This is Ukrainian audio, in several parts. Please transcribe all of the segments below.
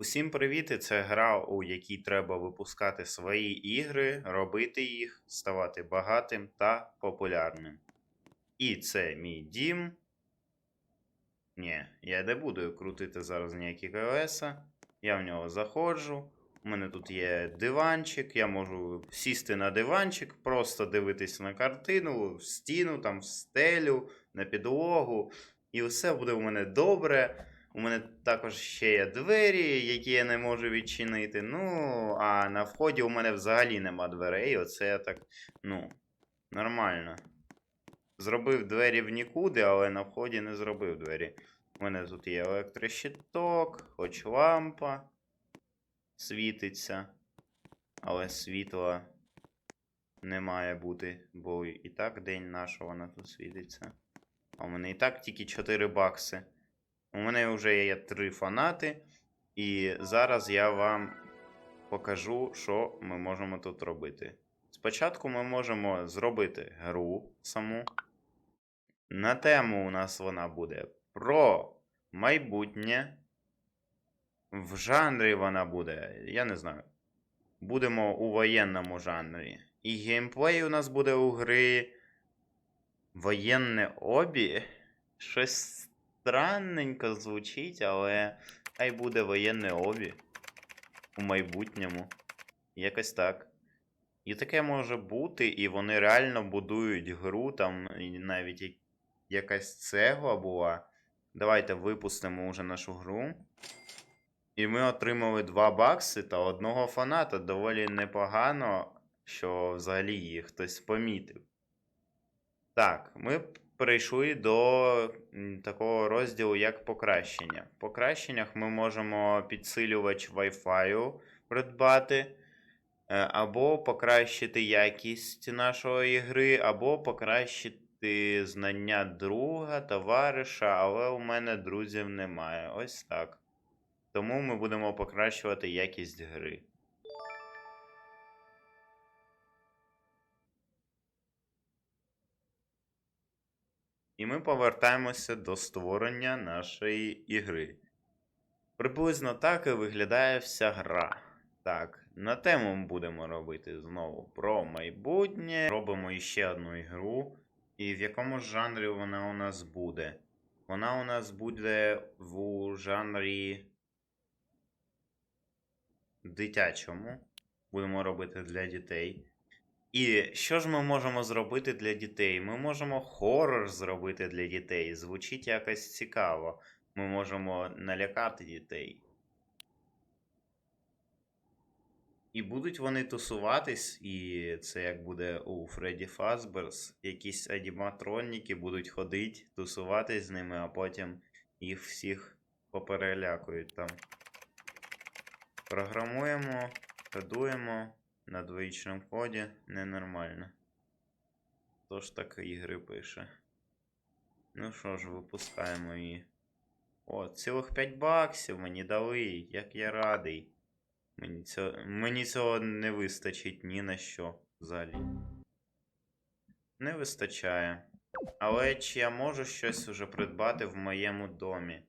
Усім привіт! і Це гра, у якій треба випускати свої ігри, робити їх, ставати багатим та популярним. І це мій дім. Ні, я не буду крутити зараз ніякі колеса. Я в нього заходжу. У мене тут є диванчик, я можу сісти на диванчик, просто дивитися на картину, в стіну, там, в стелю, на підлогу. І все буде у мене добре. У мене також ще є двері, які я не можу відчинити. Ну, а на вході у мене взагалі нема дверей. Оце я так, ну, нормально. Зробив двері в нікуди, але на вході не зробив двері. У мене тут є електрощиток, хоч лампа світиться, але світла не має бути, бо і так день наш вона тут світиться. А у мене і так тільки 4 бакси. У мене вже є три фанати, і зараз я вам покажу, що ми можемо тут робити. Спочатку ми можемо зробити гру саму. На тему у нас вона буде про майбутнє. В жанрі вона буде, я не знаю. Будемо у воєнному жанрі. І геймплей у нас буде у гри воєнне обі. Щось странненько звучить, але хай буде воєнне обі у майбутньому. Якось так. І таке може бути, і вони реально будують гру, там і навіть якась цегла була. Давайте випустимо вже нашу гру. І ми отримали 2 бакси та одного фаната. Доволі непогано, що взагалі її хтось помітив. Так, ми перейшли до такого розділу, як покращення. В покращеннях ми можемо підсилювач Wi-Fi придбати, е, або покращити якість нашої ігри, або покращити знання друга, товариша, але у мене друзів немає. Ось так. Тому ми будемо покращувати якість гри. І ми повертаємося до створення нашої ігри. Приблизно так і виглядає вся гра. Так, на тему ми будемо робити знову про майбутнє. Робимо іще одну ігру. І в якому жанрі вона у нас буде? Вона у нас буде в жанрі дитячому. Будемо робити для дітей. І що ж ми можемо зробити для дітей? Ми можемо хорор зробити для дітей. Звучить якось цікаво. Ми можемо налякати дітей. І будуть вони тусуватись, і це як буде у Фредді Фазберс. Якісь аніматроніки будуть ходити, тусуватись з ними, а потім їх всіх поперелякують там. Програмуємо, кодуємо на двоїчному коді ненормально. Хто ж так ігри пише? Ну що ж, випускаємо її. О, цілих 5 баксів мені дали, як я радий. Мені цього, не вистачить ні на що взагалі. Не вистачає. Але чи я можу щось уже придбати в моєму домі?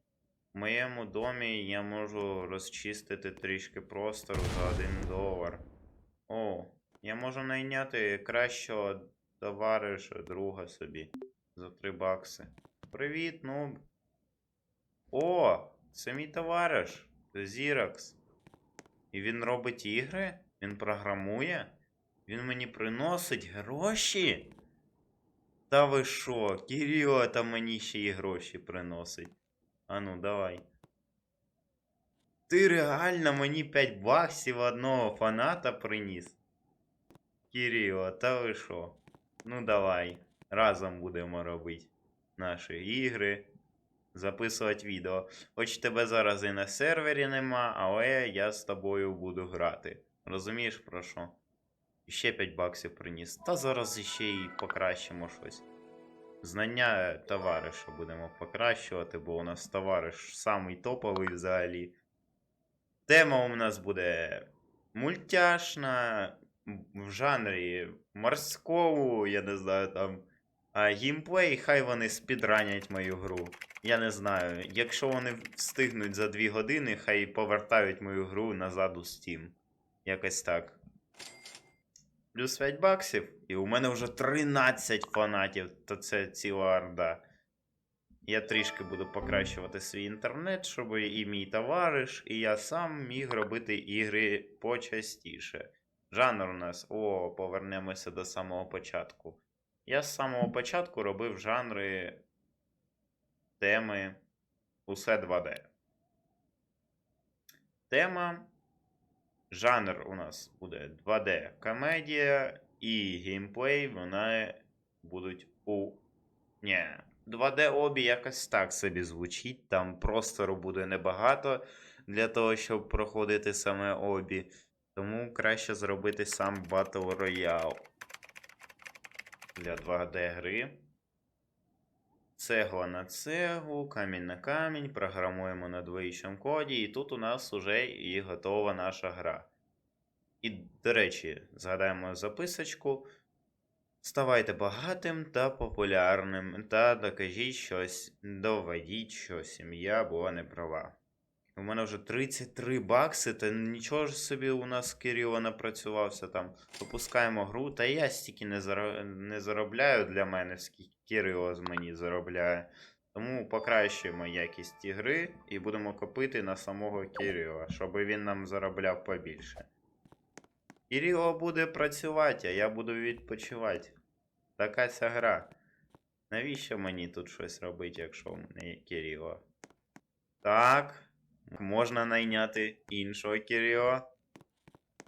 В моєму домі я можу розчистити трішки простору за 1 долар. О, я можу найняти кращого товариша, друга собі за 3 бакси. Привіт, нуб. О, це мій товариш. Зіракс. І він робить ігри? Він програмує? Він мені приносить гроші? Та ви що, Кирило там мені ще й гроші приносить. Ану, давай. Ти реально мені 5 баксів одного фаната приніс? Кирило, та ви що? Ну давай. Разом будемо робити наші ігри. Записувати відео. Хоч тебе зараз і на сервері нема, але я з тобою буду грати. Розумієш про що? Ще 5 баксів приніс. Та зараз іще і покращимо щось. Знання товариша будемо покращувати, бо у нас товариш самий топовий взагалі. Тема у нас буде мультяшна, в жанрі морському, я не знаю, там А геймплей, хай вони спідранять мою гру. Я не знаю. Якщо вони встигнуть за 2 години, хай повертають мою гру назад у Steam. Якось так. Плюс 5 баксів, і у мене вже 13 фанатів, то це ціла орда. Я трішки буду покращувати свій інтернет, щоб і мій товариш, і я сам міг робити ігри почастіше. Жанр у нас. О, повернемося до самого початку. Я з самого початку робив жанри теми усе 2D. Тема. Жанр у нас буде 2D комедія і геймплей вони будуть у. Ні. 2D обі якось так собі звучить. Там простору буде небагато для того, щоб проходити саме обі. Тому краще зробити сам Battle Royale для 2D гри. Цегла на цеглу, камінь на камінь, програмуємо на двоїчному коді, і тут у нас уже і готова наша гра. І, до речі, згадаємо записочку. Ставайте багатим та популярним, та докажіть щось, доведіть, що сім'я була не права. У мене вже 33 бакси, та нічого ж собі у нас Кирило напрацювався там. Випускаємо гру, та я стільки не, заро... не заробляю для мене, скільки Кирило з мені заробляє. Тому покращуємо якість ігри і будемо копити на самого Кирила, щоб він нам заробляв побільше. Кирило буде працювати, а я буду відпочивати. Така ця гра. Навіщо мені тут щось робити, якщо в мене є Кирило? Так. Можна найняти іншого Кирила.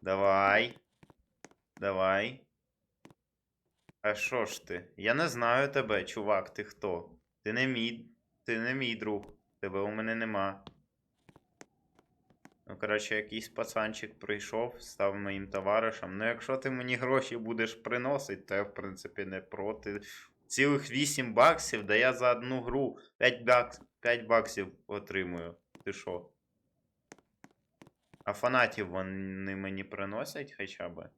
Давай. Давай. А що ж ти? Я не знаю тебе, чувак, ти хто? Ти не мій. Ти не мій друг. Тебе у мене нема. Ну, коротше, якийсь пацанчик прийшов, став моїм товаришем. Ну, якщо ти мені гроші будеш приносити, то я, в принципі, не проти. Цілих 8 баксів, да я за одну гру 5, бакс... 5 баксів отримую. Ти що? А фанатів вони мені приносять хоча б.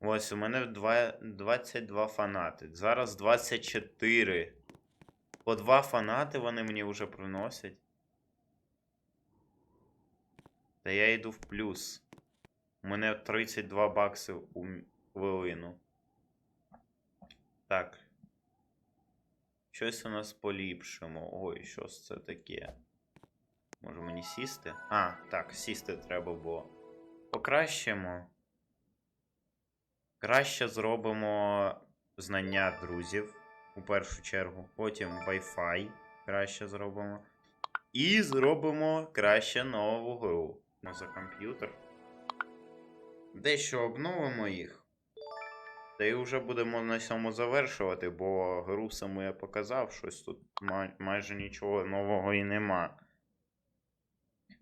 Ось, у мене два- 22 фанати. Зараз 24. По 2 фанати вони мені вже приносять. Та я йду в плюс. У мене 32 бакси у хвилину. Так. Щось у нас поліпшимо. Ой, що це таке? Може мені сісти? А, так, сісти треба було. Покращимо. Краще зробимо знання друзів у першу чергу. Потім Wi-Fi краще зробимо. І зробимо краще нову гру. Ну, за комп'ютер. Дещо обновимо їх. Та й вже будемо на цьому завершувати, бо гру саму я показав, щось тут май- майже нічого нового і нема.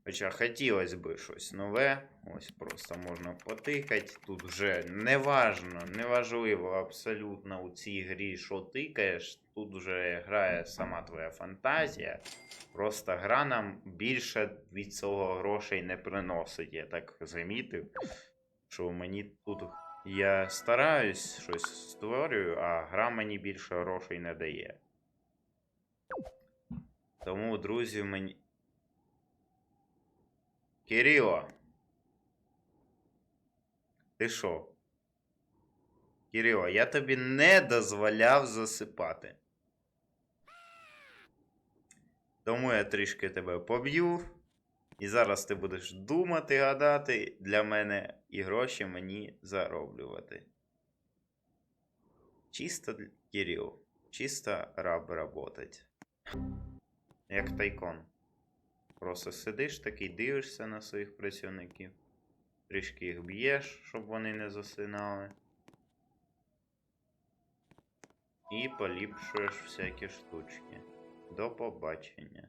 Хоча хотілося б щось нове. Ось просто можна потикати. Тут вже неважно, неважливо абсолютно у цій грі, що тикаєш. Тут вже грає сама твоя фантазія. Просто гра нам більше від цього грошей не приносить. Я так замітив, що мені тут я стараюсь щось створюю, а гра мені більше грошей не дає. Тому, друзі, мені. Кирило. Ти що? Кирило, я тобі не дозволяв засипати. Тому я трішки тебе поб'ю. І зараз ти будеш думати, гадати для мене і гроші мені зароблювати. Чисто для- Кирил. Чисто раб работать. Як тайкон. Просто сидиш такий, дивишся на своїх працівників. Трішки їх б'єш, щоб вони не засинали. І поліпшуєш всякі штучки. До побачення.